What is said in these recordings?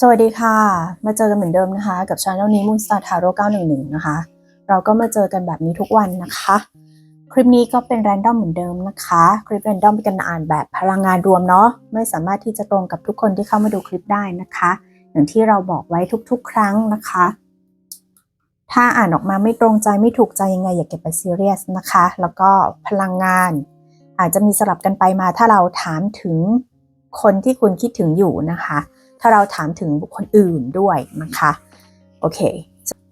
สวัสดีค่ะ มาเจอกันเหมือนเดิมนะคะ กับช anel นี้ Moon Star Tarot 911 นะคะ เราก็มาเจอกันแบบนี้ทุกวันนะคะ คลิปนี้ก็เป็นแรนดอมเหมือนเดิมนะคะ คลิปแรนดอมเป็นการอ่านแบบพลังงานรวมเนาะไม่สามารถที่จะตรงกับทุกคนที่เข้ามาดูคลิปได้นะคะ อย่างที่เราบอกไว้ทุกๆ ครั้งนะคะ ถ้าอ่านออกมาไม่ตรงใจไม่ถูกใจยังไงอย่าเก็บไปซีเรียสนะคะ แล้วก็พลังงาน อาจจะมีสลับกันไปมาถ้าเราถามถึงคนที่คุณคิดถึงอยู่นะคะ ถ้าเราถามถึงบุคคลอื่นด้วยนะคะ โอเค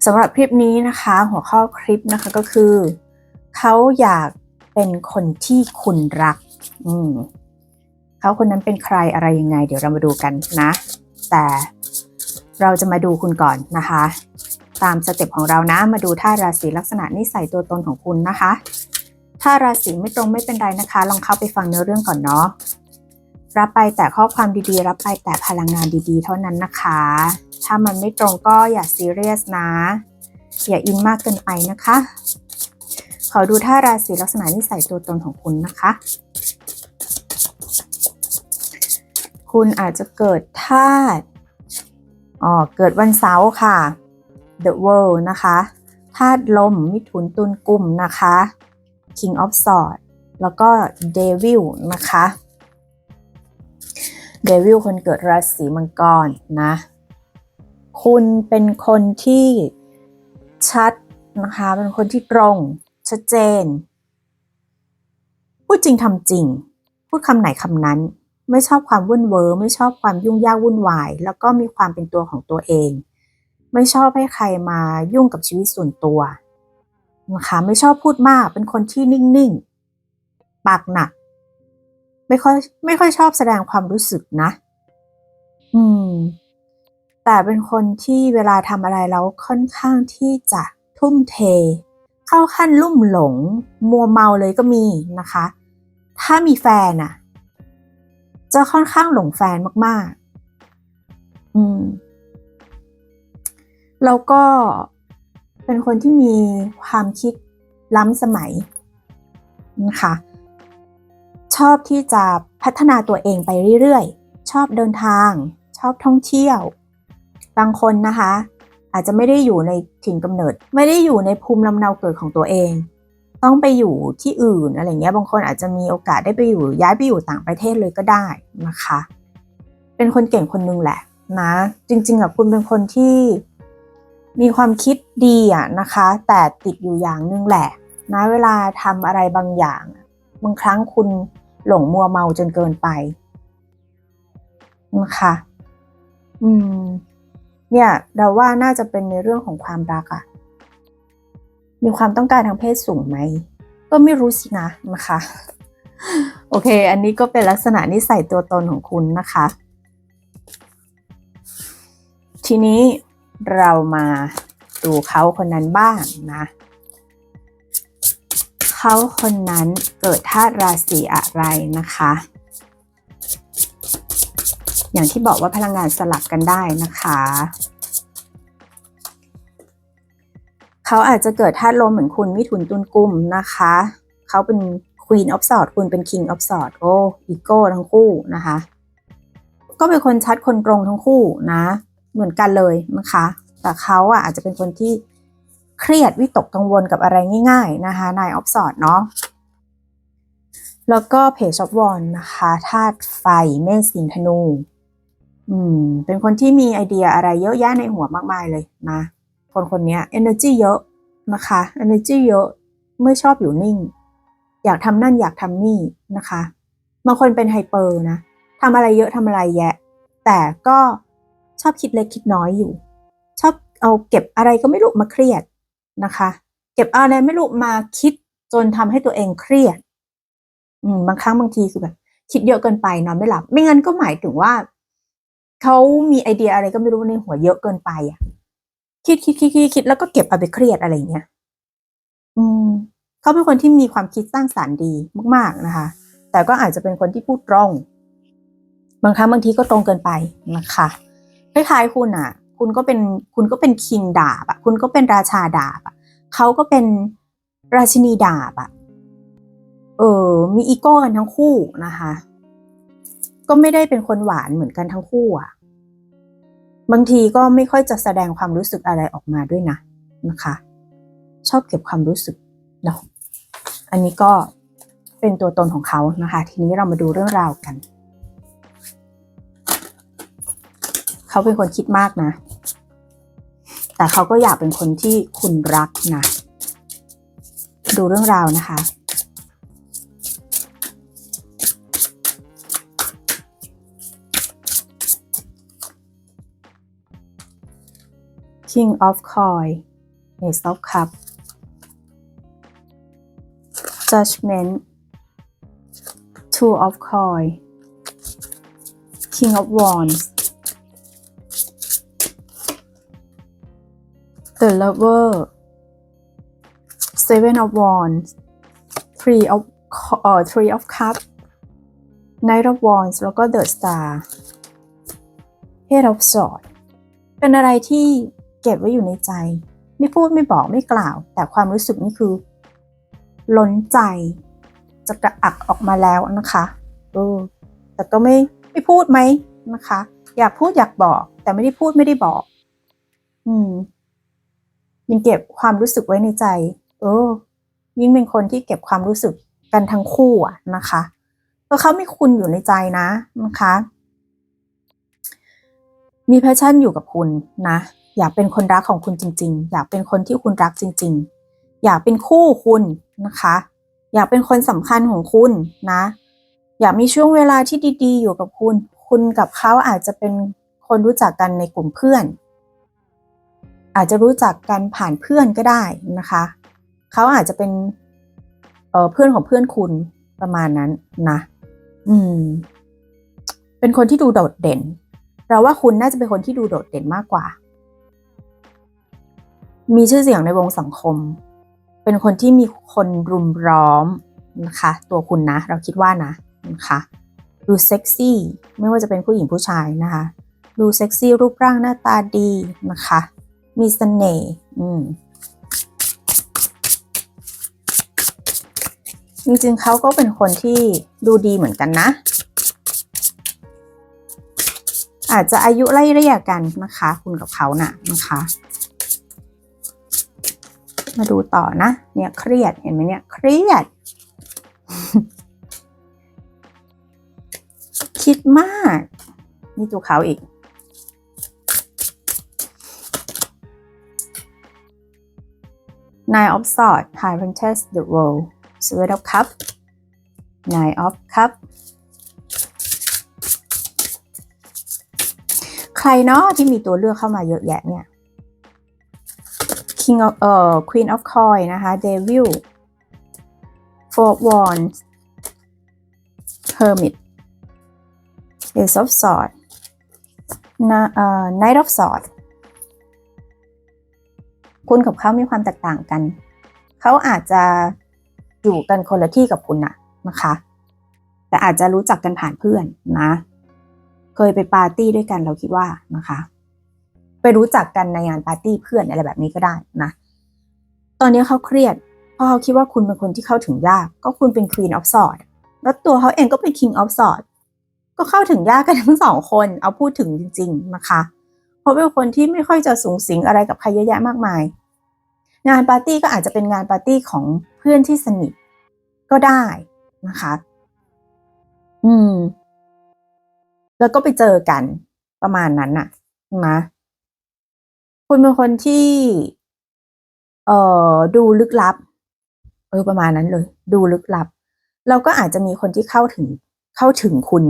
สำหรับคลิปนี้นะคะ หัวข้อคลิปนะคะก็คือ เขาอยากเป็นคนที่คุณรัก อืมเขาคนนั้นเป็นใครอะไรยังไง เดี๋ยวเรามาดูกันนะ แต่เราจะมาดูคุณก่อนนะคะ ตามสเต็ปของเรานะ มาดูท่าราศีลักษณะนิสัยตัวตนของคุณนะคะ ถ้าราศีไม่ตรงไม่เป็นไรนะคะ ลองเข้าไปฟังเนื้อเรื่องก่อนเนาะรับไปแต่ข้อความดีๆ รับไปแต่พลังงานดีๆ เท่านั้นนะคะ ถ้ามันไม่ตรงก็อย่าซีเรียสนะ อย่าอินมากเกินไปนะคะ ขอดูท่าราศีลักษณะนิสัยตัวตนของคุณนะคะ คุณอาจจะเกิดธาตุอ๋อเกิดวันเสาร์ค่ะ The World นะคะธาตุลมมิถุนตุลกลุ่มนะคะ King of Swords แล้วก็ Devil นะคะเดวิลคนเกิดราศีมังกรนะ คุณเป็นคนที่ชัดนะคะ เป็นคนที่ตรงชัดเจน พูดจริงทำจริง พูดคำไหนคำนั้น ไม่ชอบความวุ่นเวอร์ไม่ชอบความยุ่งยากวุ่นวาย แล้วก็มีความเป็นตัวของตัวเอง ไม่ชอบให้ใครมายุ่งกับชีวิตส่วนตัว นะคะไม่ชอบพูดมากเป็นคนที่นิ่งๆ ปากหนัก ไม่ค่อยไม่ค่อยชอบแสดงความรู้สึกนะ อืม แต่เป็นคนที่เวลาทำอะไรแล้วค่อนข้างที่จะทุ่มเท เข้าขั้นลุ่มหลง มัวเมาเลยก็มีนะคะ ถ้ามีแฟนอะจะค่อนข้างหลงแฟนมาก ๆ อืม แล้วก็ เป็นคนที่มีความคิดล้ำสมัยนะคะชอบที่จะพัฒนาตัวเองไปเรื่อยๆ ชอบเดินทาง ชอบท่องเที่ยว บางคนนะคะ อาจจะไม่ได้อยู่ในถิ่นกำเนิด ไม่ได้อยู่ในภูมิลำเนาเกิดของตัวเอง ต้องไปอยู่ที่อื่นอะไรเงี้ย บางคนอาจจะมีโอกาสได้ไปอยู่ย้ายไปอยู่ต่างประเทศเลยก็ได้นะคะ เป็นคนเก่งคนนึงแหละนะ จริงๆอะคุณเป็นคนที่ มีความคิดดีอะนะคะ แต่ติดอยู่อย่างนึงแหละนะเวลาทำอะไรบางอย่าง บางครั้งคุณหลงมัวเมาจนเกินไปนะคะอืม เนี่ย เราว่าน่าจะเป็นในเรื่องของความรักอะมีความต้องการทางเพศสูงไหม ก็ไม่รู้สินะนะคะ โอเค อันนี้ก็เป็นลักษณะนิสัยตัวตนของคุณนะคะ ทีนี้ เรามาดูเขาคนนั้นบ้างนะเขาคนนั้นเกิดธาตุราศีอะไรนะคะ อย่างที่บอกว่าพลังงานสลับกันได้นะคะเขาอาจจะเกิดธาตุลมเหมือนคุณมิถุนตุลกุมนะคะเขาเป็น Queen of Swords คุณเป็น King of Swords โอ้อีโก้ทั้งคู่นะคะ ก็เป็นคนชัดคนตรงทั้งคู่นะ เหมือนกันเลยนะคะ แต่เขาอะอาจจะเป็นคนที่เครียดวิตกกังวลกับอะไรง่าย ๆนะคะนายออฟสอดเนาะแล้วก็เพจชอปวอนนะคะธาตุไฟเมษสิงธนู อืม เป็นคนที่มีไอเดียอะไรเยอะแยะในหัวมากมายเลยนะ คนคนนี้ energy เยอะนะคะ energy เยอะไม่ชอบอยู่นิ่ง อยากทำนั่นอยากทำนี่นะคะบางคนเป็นไฮเปอร์นะทำอะไรเยอะทำอะไรแยะ แต่ก็ ชอบคิดเล็กคิดน้อยอยู่ ชอบเอาเก็บอะไรก็ไม่รู้มาเครียดนะคะ เก็บอะไรไม่รู้มาคิดจนทำให้ตัวเองเครียด อืมบางครั้งบางทีคือแบบคิดเยอะเกินไปนอนไม่หลับ ไม่งั้นก็หมายถึงว่าเขามีไอเดียอะไรก็ไม่รู้ในหัวเยอะเกินไปอะ คิดคิดคิดคิดคิดแล้วก็เก็บเอาไปเครียดอะไรเงี้ย อืมเขาเป็นคนที่มีความคิดสร้างสารรค์ดีมาก ๆนะคะ แต่ก็อาจจะเป็นคนที่พูดตรง บางครั้งบางทีก็ตรงเกินไปนะคะ คล้ายๆคุณอะ คุณก็เป็นคุณก็เป็นคิงดาบอะ คุณก็เป็นราชาดาบอะเขาก็เป็นราชินีดาบอะ เออ มีอีโก้กันทั้งคู่นะคะ ก็ไม่ได้เป็นคนหวานเหมือนกันทั้งคู่อะ บางทีก็ไม่ค่อยจะแสดงความรู้สึกอะไรออกมาด้วยนะนะคะ ชอบเก็บความรู้สึกเนาะอันนี้ก็เป็นตัวตนของเขานะคะ ทีนี้เรามาดูเรื่องราวกัน เขาเป็นคนคิดมากนะ แต่เขาก็อยากเป็นคนที่คุณรักนะ ดูเรื่องราวนะคะ King of Coin Ace of Cup Judgment Two of Coin King of Wands The Lover Seven of Wands Three of เอ่อ Three of Cup Knight of Wands แล้วก็ The Star Head of Swords เป็นอะไรที่เก็บไว้อยู่ในใจ ไม่พูดไม่บอกไม่กล่าว แต่ความรู้สึกนี่คือล้นใจ จะกระอักออกมาแล้วนะคะเออแต่ก็ไม่ไม่พูดไหมนะคะ อยากพูดอยากบอก แต่ไม่ได้พูดไม่ได้บอก อืม ยังเก็บความรู้สึกไว้ในใจ เออ ยิ่งเป็นคนที่เก็บความรู้สึกกันทั้งคู่อะนะคะเพราะเขามีคุณอยู่ในใจนะนะคะ มีแพชชั่นอยู่กับคุณนะ อยากเป็นคนรักของคุณจริง ๆ อยากเป็นคนที่คุณรักจริง ๆ อยากเป็นคู่คุณนะคะ อยากเป็นคนสำคัญของคุณนะ อยากมีช่วงเวลาที่ดี ๆ อยู่กับคุณ คุณกับเขาอาจจะเป็นคนรู้จักกันในกลุ่มเพื่อน อาจจะรู้จักกันผ่านเพื่อนก็ได้นะคะ เขาอาจจะเป็นเเพื่อนของเพื่อนคุณประมาณนั้นนะ อืม เป็นคนที่ดูโดดเด่น เราว่าคุณน่าจะเป็นคนที่ดูโดดเด่นมากกว่า มีชื่อเสียงในวงสังคม เป็นคนที่มีคนรุมร้อมนะคะ ตัวคุณนะ เราคิดว่านะนะคะดูเซ็กซี่ ไม่ว่าจะเป็นผู้หญิงผู้ชายนะคะ ดูเซ็กซี่รูปร่างหน้าตาดีนะคะ มีเสน่ห์อืมจริงๆเขาก็เป็นคนที่ดูดีเหมือนกันนะ อาจจะอายุไล่เรียกกันนะคะ คุณกับเขานะ่ะนะคะ มาดูต่อนะ เนี่ยเครียดเห็นไหมเนี่ยเครียด คิดมาก นี่ตัวเขาอีก Nine of Swords High Princess the World Seven of Cup Nine of Cup ใครเนาะที่มีตัวเลือกเข้ามาเยอะแยะเนี่ย King of เอ่อ Queen of Coin นะคะ Devil Four of Wands Hermit Ace of Swords Knight of Swords คุณกับเขามีความแตกต่างกัน เขาอาจจะอยู่กันคนละที่กับคุณนะนะคะ แต่อาจจะรู้จักกันผ่านเพื่อนนะ เคยไปปาร์ตี้ด้วยกันเราคิดว่านะคะ ไปรู้จักกันในงานปาร์ตี้เพื่อนอะไรแบบนี้ก็ได้นะ ตอนนี้เขาเครียด เพราะเขาคิดว่าคุณเป็นคนที่เข้าถึงยาก ก็คุณเป็น Queen of Swords แล้วตัวเขาเองก็เป็น King of Swords ก็เข้าถึงยากกันทั้งสองคน เอาพูดถึงจริง ๆ นะคะ เพราะเป็นคนที่ไม่ค่อยจะสูงสิงอะไรกับใครเยอะแยะมากมาย งานปาร์ตี้ก็อาจจะเป็นงานปาร์ตี้ของเพื่อนที่สนิทก็ได้นะคะ อืม แล้วก็ไปเจอกันประมาณนั้นน่ะนะคุณเป็นคนที่ เอ่อ ดูลึกลับ เออ ประมาณนั้นเลย ดูลึกลับ เราก็อาจจะมีคนที่เข้าถึง เข้าถึงคุณ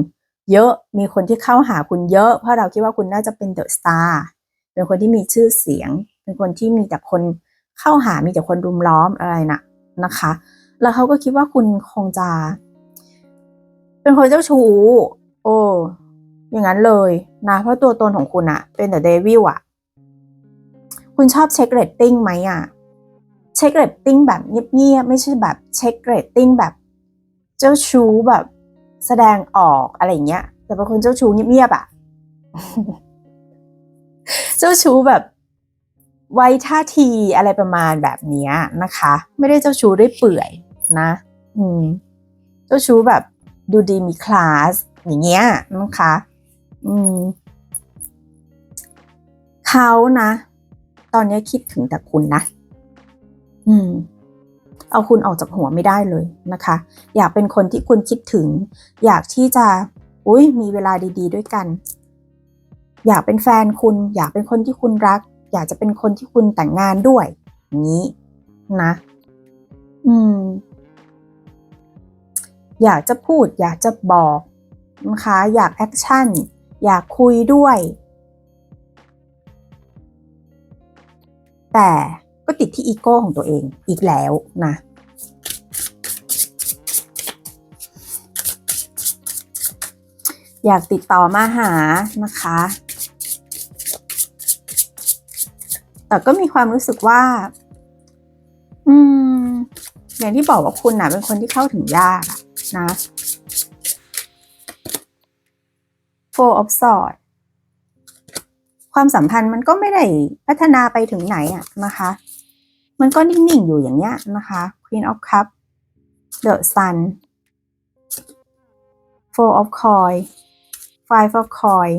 เยอะ มีคนที่เข้าหาคุณเยอะ เพราะเราคิดว่าคุณน่าจะเป็นเดอะสตาร์ เป็นคนที่มีชื่อเสียง เป็นคนที่มีแต่คน เข้าหามีแต่คนรุมล้อมอะไรนะนะคะ แล้วเขาก็คิดว่าคุณคงจะ เป็นคนเจ้าชู้โอ้อย่างนั้นเลยนะเพราะตัวตนของคุณอะเป็นแต่เดวิลอะคุณชอบเช็คเรตติ้งไหมอะเช็คเรตติ้งแบบเงียบๆไม่ใช่แบบเช็คเรตติ้งแบบ เจ้าชู้แบบแสดงออกอะไรเงี้ย แต่เป็นคนเจ้าชู้เงียบๆอะเจ้าชู้แบบ ไว้ท่าทีอะไรประมาณแบบนี้นะคะ ไม่ได้เจ้าชู้ได้เปื่อยนะ อืม เจ้าชู้แบบดูดีมีคลาสอย่างเงี้ยนะคะ อืมเขานะ ตอนนี้คิดถึงแต่คุณนะ อืม เอาคุณออกจากหัวไม่ได้เลยนะคะ อยากเป็นคนที่คุณคิดถึง อยากที่จะ อุ้ยมีเวลาดี ๆ ด้วยกัน อยากเป็นแฟนคุณ อยากเป็นคนที่คุณรัก อยากจะเป็นคนที่คุณแต่งงานด้วยงนี้นะ อืม อยากจะพูด อยากจะบอกนะคะ อยากแอคชั่น อยากคุยด้วย แต่ก็ติดที่อีโก้ของตัวเองอีกแล้วนะอยากติดต่อมาหานะคะ แต่ก็มีความรู้สึกว่า อืม อย่างที่บอกว่าคุณนะเป็นคนที่เข้าถึงยากนะ Four of Swords ความสัมพันธ์มันก็ไม่ได้พัฒนาไปถึงไหนอะนะคะ มันก็นิ่งๆอยู่อย่างเงี้ยนะคะ Queen of Cup The Sun Four of Coin Five of Coin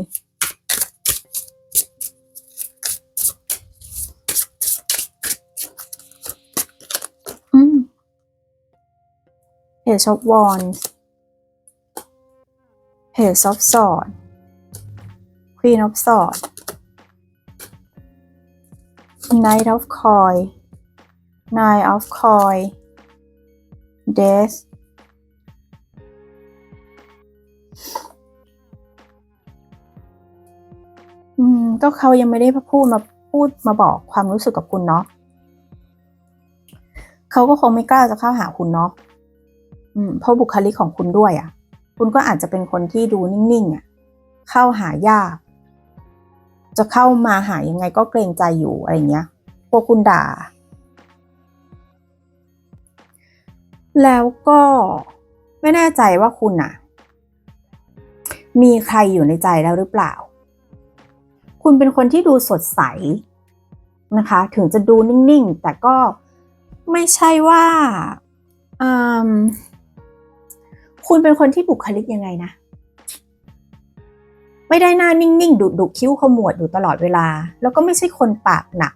Page of Wands Page of Swords Queen of Swords Knight of Coin Nine of Coin Death อืมก็เขายังไม่ได้พูดมาพูดมาบอกความรู้สึกกับคุณเนาะเขาก็คงไม่กล้าจะเข้าหาคุณเนาะ เพราะบุคลิกของคุณด้วยอะ่ะ คุณก็อาจจะเป็นคนที่ดูนิ่งๆอะเข้าหายาก จะเข้ามาหายังไงก็เกรงใจอยู่อะไรเงี้ยกลัวคุณด่า แล้วก็ไม่แน่ใจว่าคุณอะ มีใครอยู่ในใจแล้วหรือเปล่า คุณเป็นคนที่ดูสดใสนะคะ ถึงจะดูนิ่งๆ แต่ก็ไม่ใช่ว่าอืม คุณเป็นคนที่บุคลิกยังไงนะ ไม่ได้หน้านิ่งๆดุดุคิ้วขมวดอยู่ตลอดเวลา แล้วก็ไม่ใช่คนปากหนัก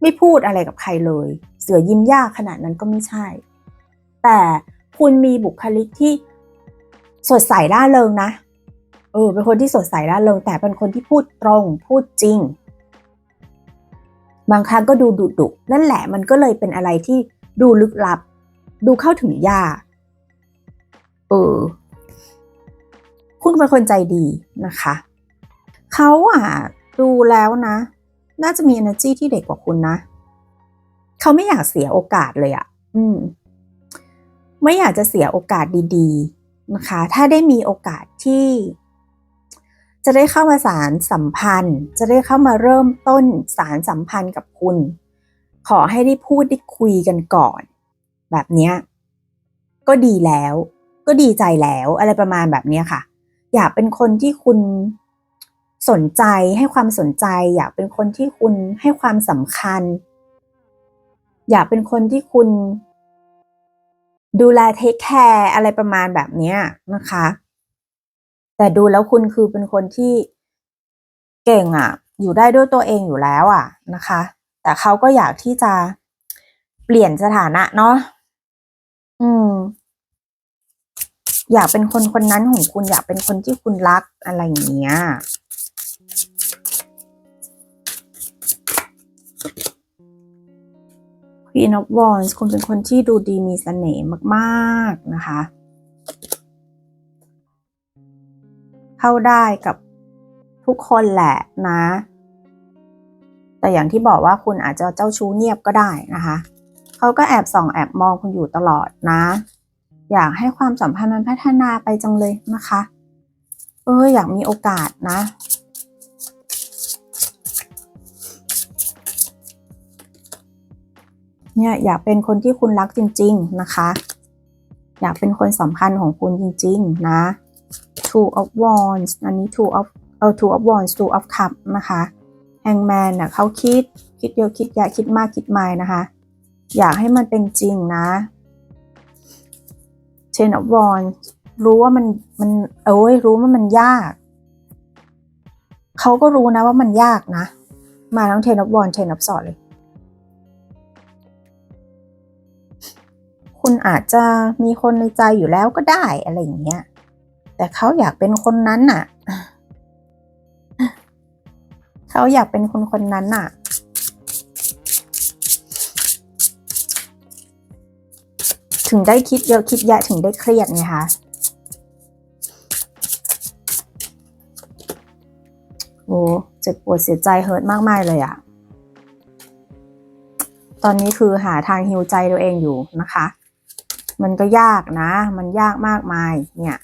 ไม่พูดอะไรกับใครเลย เสือยิ้มยากขนาดนั้นก็ไม่ใช่ แต่คุณมีบุคลิกที่สดใสร่าเริงนะเออเป็นคนที่สดใสร่าเริงแต่เป็นคนที่พูดตรงพูดจริง บางครั้งก็ดูดุดุนั่นแหละมันก็เลยเป็นอะไรที่ดูลึกลับ ดูเข้าถึงยาก เออคุณเป็นคนใจดีนะคะ เขาอะดูแล้วนะ น่าจะมี energy ที่เด็กกว่าคุณนะ เขาไม่อยากเสียโอกาสเลยอะ่ะ อืม ไม่อยากจะเสียโอกาสดีๆ นะคะ ถ้าได้มีโอกาสที่ จะได้เข้ามาสารสัมพันธ์ จะได้เข้ามาเริ่มต้นสารสัมพันธ์กับคุณ ขอให้ได้พูดได้คุยกันก่อน แบบเนี้ยก็ดีแล้ว ก็ดีใจแล้วอะไรประมาณแบบนี้ค่ะ อยากเป็นคนที่คุณสนใจให้ความสนใจ อยากเป็นคนที่คุณให้ความสำคัญ อยากเป็นคนที่คุณ ดูแลเทคแคร์อะไรประมาณแบบนี้นะคะ แต่ดูแล้วคุณคือเป็นคนที่เก่งอะ่ะ อยู่ได้ด้วยตัวเองอยู่แล้วอะนะคะ แต่เขาก็อยากที่จะเปลี่ยนสถานะเนาะอืม อยากเป็นคนคนนั้นของคุณอยากเป็นคนที่คุณรักอะไรอย่างเงี้ย Queen of Wands คุณเป็นคนที่ดูดีมีเสน่ห์มาก ๆ นะคะ เข้าได้กับทุกคนแหละนะ แต่อย่างที่บอกว่าคุณอาจจะเจ้าชู้เงียบก็ได้นะคะ เขาก็แอบส่องแอบมองคุณอยู่ตลอดนะ อยากให้ความสัมพันธ์มันพัฒนาไปจังเลยนะคะ เอออยากมีโอกาสนะ เนี่ยอยากเป็นคนที่คุณรักจริง ๆนะคะ อยากเป็นคนสำคัญของคุณจริง ๆ นะ two of wands อันนี้ two of เออ two of wands two of cup นะคะ hangman น่ะเขาคิด คิดเยอะคิดแยะคิดมากคิดไม่นะคะ อยากให้มันเป็นจริงนะ ten of wands รู้ว่ามันมันเอ้ยรู้ว่ามันยาก เขาก็รู้นะว่ามันยากนะ มาทั้งเทนอฟบอลเทนอฟสอดเลย คุณอาจจะมีคนในใจอยู่แล้วก็ได้อะไรอย่างเงี้ย แต่เขาอยากเป็นคนนั้นน่ะ เขาอยากเป็นคนคนนั้นน่ะ ถึงได้คิดเยอะคิดแยะถึงได้เครียดไงคะโอ้เจ็บปวดเสียใจเฮิร์ตมากมายเลยอะตอนนี้คือหาทางฮิวใจตัวเองอยู่นะคะ มันก็ยากนะ มันยากมากมาย เนี่ย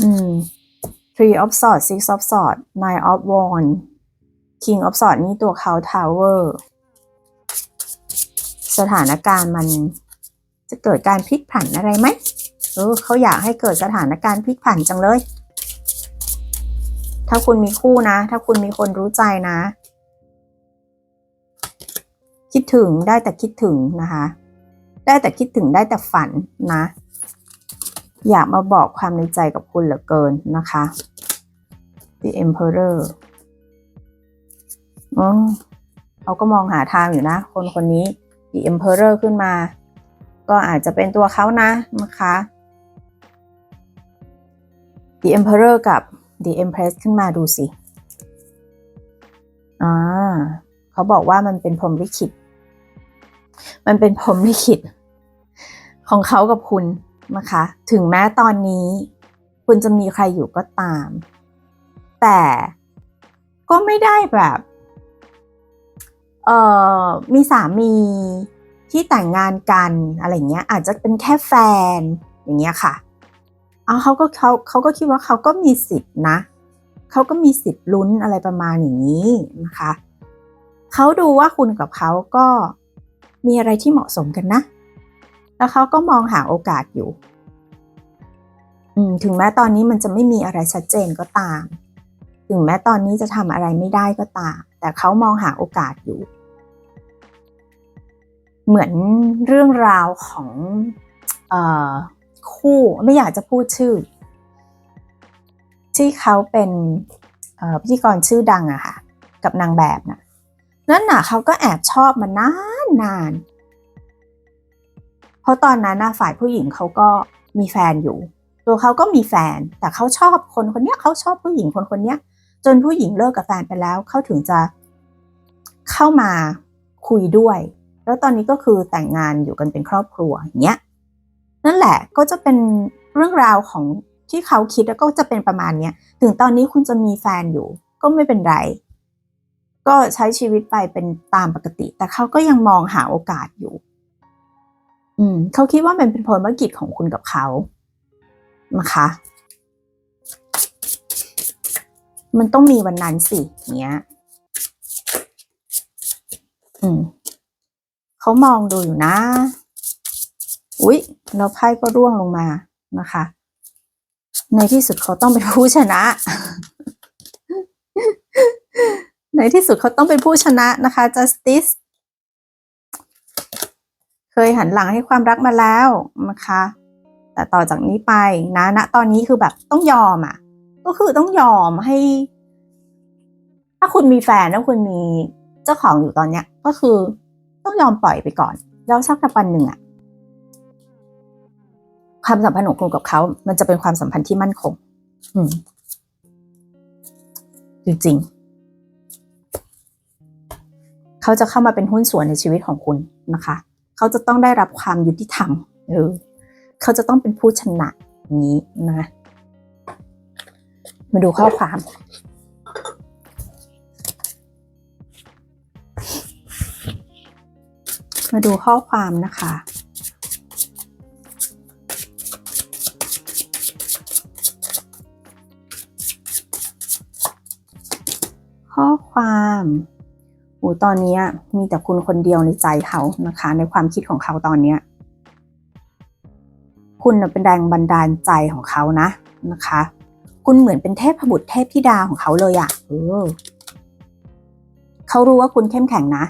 อืม three of swords six of swords nine of wands king of swords นี่ตัวเขา tower สถานการณ์มันจะเกิดการพลิกผันอะไรไหมเออเขาอยากให้เกิดสถานการณ์พลิกผันจังเลย ถ้าคุณมีคู่นะ ถ้าคุณมีคนรู้ใจนะ คิดถึงได้แต่คิดถึงนะคะ ได้แต่คิดถึงได้แต่ฝันนะ อยากมาบอกความในใจกับคุณเหลือเกินนะคะ The Emperor อ๋อเขาก็มองหาทางอยู่นะ คนคนนี้ The Emperor ขึ้นมา ก็อาจจะเป็นตัวเขานะนะคะ The Emperor กับ The Empress ขึ้นมาดูสิอ่าเขาบอกว่ามันเป็นพรมลิขิต มันเป็นพรมลิขิต ของเขากับคุณนะคะ ถึงแม้ตอนนี้ คุณจะมีใครอยู่ก็ตาม แต่ก็ไม่ได้แบบ เอ่อมีสามีที่แต่งงานกันอะไรเงี้ยอาจจะเป็นแค่แฟนอย่างเงี้ยค่ะเอาเขาก็เขาเขาก็คิดว่าเขาก็มีสิทธินะเขาก็มีสิทธิ์ลุ้นอะไรประมาณอย่างนี้นะคะเขาดูว่าคุณกับเขาก็มีอะไรที่เหมาะสมกันนะ แล้วเขาก็มองหาโอกาสอยู่อืมถึงแม้ตอนนี้มันจะไม่มีอะไรชัดเจนก็ตาม ถึงแม้ตอนนี้จะทำอะไรไม่ได้ก็ตาม แต่เขามองหาโอกาสอยู่ เหมือนเรื่องราวของอคู่ไม่อยากจะพูดชื่อ ที่เขาเป็นพิธีกรชื่อดังอะค่ะกับนางแบบน่ะนั่นน่ะเขาก็แอบชอบมานานนาน เพราะตอนนั้นฝ่ายผู้หญิงเขาก็มีแฟนอยู่ ตัวเขาก็มีแฟน แต่เขาชอบคนคนเนี้ยเขาชอบผู้หญิงคนคนเนี้ยจนผู้หญิงเลิกกับแฟนไปแล้วเขาถึงจะเข้ามาคุยด้วย แล้วตอนนี้ก็คือแต่งงานอยู่กันเป็นครอบครัวอย่างเงี้ยนั่นแหละก็จะเป็นเรื่องราวของที่เขาคิดแล้วก็จะเป็นประมาณเนี้ยถึงตอนนี้คุณจะมีแฟนอยู่ ก็ไม่เป็นไร ก็ใช้ชีวิตไปเป็นตามปกติ แต่เขาก็ยังมองหาโอกาสอยู่ อืมเขาคิดว่ามันเป็นผลมกิจของคุณกับเขานะคะมันต้องมีวันนั้นสิเนี้ย อืม เขามองดูอยู่นะ อุ๊ยแล้วไพ่ก็ร่วงลงมานะคะ ในที่สุดเขาต้องเป็นผู้ชนะ ในที่สุดเขาต้องเป็นผู้ชนะนะคะ justice เคยหันหลังให้ความรักมาแล้วนะคะ แต่ต่อจากนี้ไปนะณตอนนี้คือแบบต้องยอมอะ ก็คือต้องยอมให้ ถ้าคุณมีแฟนถ้าคุณมีเจ้าของอยู่ตอนเนี้ย ก็คือ ต้องยอมปล่อยไปก่อน แล้วสักวันหนึ่งอะความสัมพันธ์ของคุณกับเขา มันจะเป็นความสัมพันธ์ที่มั่นคง อืมจริงๆเขาจะเข้ามาเป็นหุ้นส่วนในชีวิตของคุณนะคะ เขาจะต้องได้รับความยุติธรรมเออเขาจะต้องเป็นผู้ชนะอย่างนี้นะ มาดูข้อความ มาดูข้อความนะคะ ข้อความโอ้ตอนนี้มีแต่คุณคนเดียวในใจเขานะคะ ในความคิดของเขาตอนเนี้ยคุณน่ะเป็นแรงบันดาลใจของเขานะนะคะ คุณเหมือนเป็นเทพบุตรเทพธิดาของเขาเลยอะ่ะเออเขารู้ว่าคุณเข้มแข็งนะ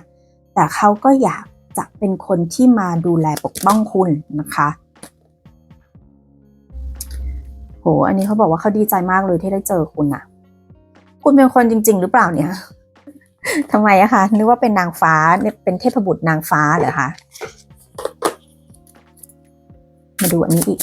แต่เขาก็อยาก จะเป็นคนที่มาดูแลปกป้องคุณนะคะโห อันนี้เขาบอกว่าเขาดีใจมากเลยที่ได้เจอคุณอะคุณเป็นคนจริง ๆ หรือเปล่าเนี่ยทำไมอะคะ นึกว่าเป็นนางฟ้าเป็นเทพบุตรนางฟ้าเหรอคะ มาดูอันนี้อีก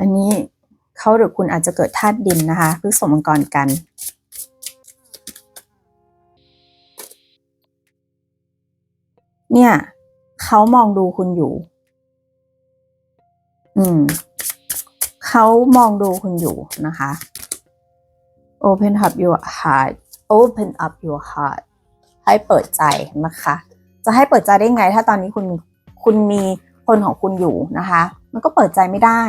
อันนี้เขาหรือคุณอาจจะเกิดธาตุดินนะคะพฤษภมังกรกัน เนี่ยเขามองดูคุณอยู่ อืมเขามองดูคุณอยู่นะคะ open up your heart open up your heart ให้เปิดใจนะคะ จะให้เปิดใจได้ไง ถ้าตอนนี้คุณคุณมีคนของคุณอยู่นะคะ มันก็เปิดใจไม่ได้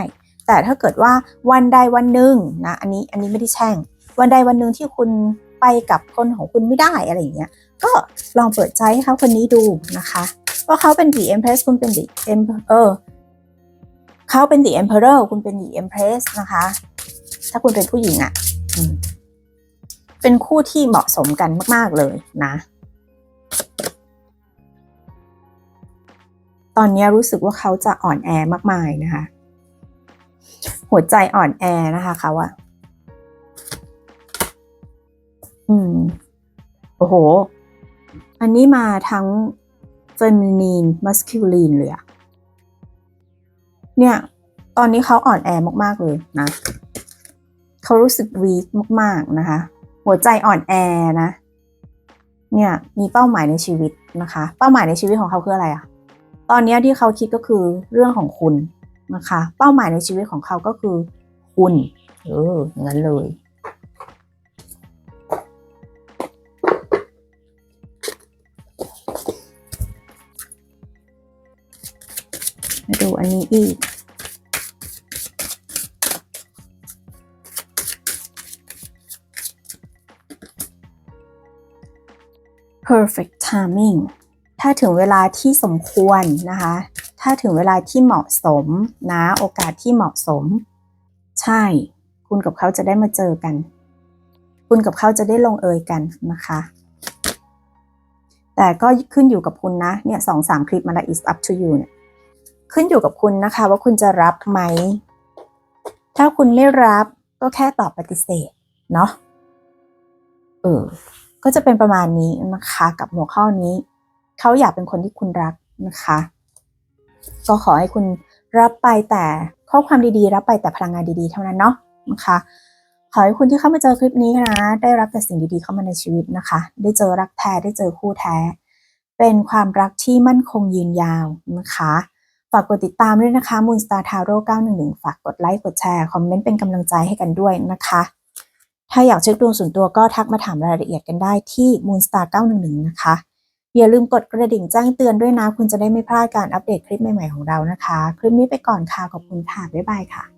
แต่ถ้าเกิดว่าวันใดวันหนึ่งนะอันนี้อันนี้ไม่ได้แช่ง วันใดวันหนึ่งที่คุณไปกับคนของคุณไม่ได้อะไรอย่างเงี้ยก็ลองเปิดใจให้เขาคนนี้ดูนะคะว่าเขาเป็น the empress คุณเป็น the emperor เขาเป็น the emperor คุณเป็น the empress นะคะ ถ้าคุณเป็นผู้หญิงอะ่ะเป็นคู่ที่เหมาะสมกันมาก ๆ เลยนะ ตอนนี้รู้สึกว่าเขาจะอ่อนแอมากมายนะคะ หัวใจอ่อนแอนะคะเขาอะอืม โอ้โห อันนี้มาทั้ง feminine masculine เลยอะเนี่ย ตอนนี้เขาอ่อนแอมากๆเลยนะเขารู้สึก weak มากๆนะคะ หัวใจอ่อนแอนะ เนี่ย มีเป้าหมายในชีวิตนะคะ เป้าหมายในชีวิตของเขาคืออะไรอะ ตอนนี้ที่เขาคิดก็คือเรื่องของคุณนะคะ เป้าหมายในชีวิตของเขาก็คือ คุณ เอออย่างนั้นเลยมาดูอันนี้อีก perfect timing ถ้าถึงเวลาที่สมควรนะคะ ถ้าถึงเวลาที่เหมาะสมนะ โอกาสที่เหมาะสม ใช่ คุณกับเขาจะได้มาเจอกัน คุณกับเขาจะได้ลงเอยกันนะคะ แต่ก็ขึ้นอยู่กับคุณนะ เนี่ยสองสามคลิปมาล้ว is up to you เนี่ย ขึ้นอยู่กับคุณนะคะ ว่าคุณจะรับไหม ถ้าคุณไม่รับก็แค่ตอบปฏิเสธ เนาะ เออ ก็จะเป็นประมาณนี้นะคะ กับหัวข้อนี้ เขาอยากเป็นคนที่คุณรักนะคะ ก็ขอให้คุณรับไปแต่ข้อความดีๆ รับไปแต่พลังงานดีๆ เท่านั้นเนาะนะคะขอให้คุณที่เข้ามาเจอคลิปนี้นะ ได้รับแต่สิ่งดีๆเข้ามาในชีวิตนะคะ ได้เจอรักแท้ได้เจอคู่แท้ เป็นความรักที่มั่นคงยืนยาวนะคะ ฝากกดติดตามด้วยนะคะ Moonstar Tarot 911 ฝากกดไลค์กดแชร์ คอมเมนต์เป็นกำลังใจให้กันด้วยนะคะ ถ้าอยากเช็คดวงส่วนตัวก็ทักมาถามรายละเอียดกันได้ที่ Moonstar 911 นะคะ อย่าลืมกดกระดิ่งแจ้งเตือนด้วยนะ คุณจะได้ไม่พลาดการอัปเดตคลิปใหม่ๆของเรานะคะ คลิปนี้ไปก่อนค่ะ ขอบคุณค่ะ บ๊ายบายค่ะ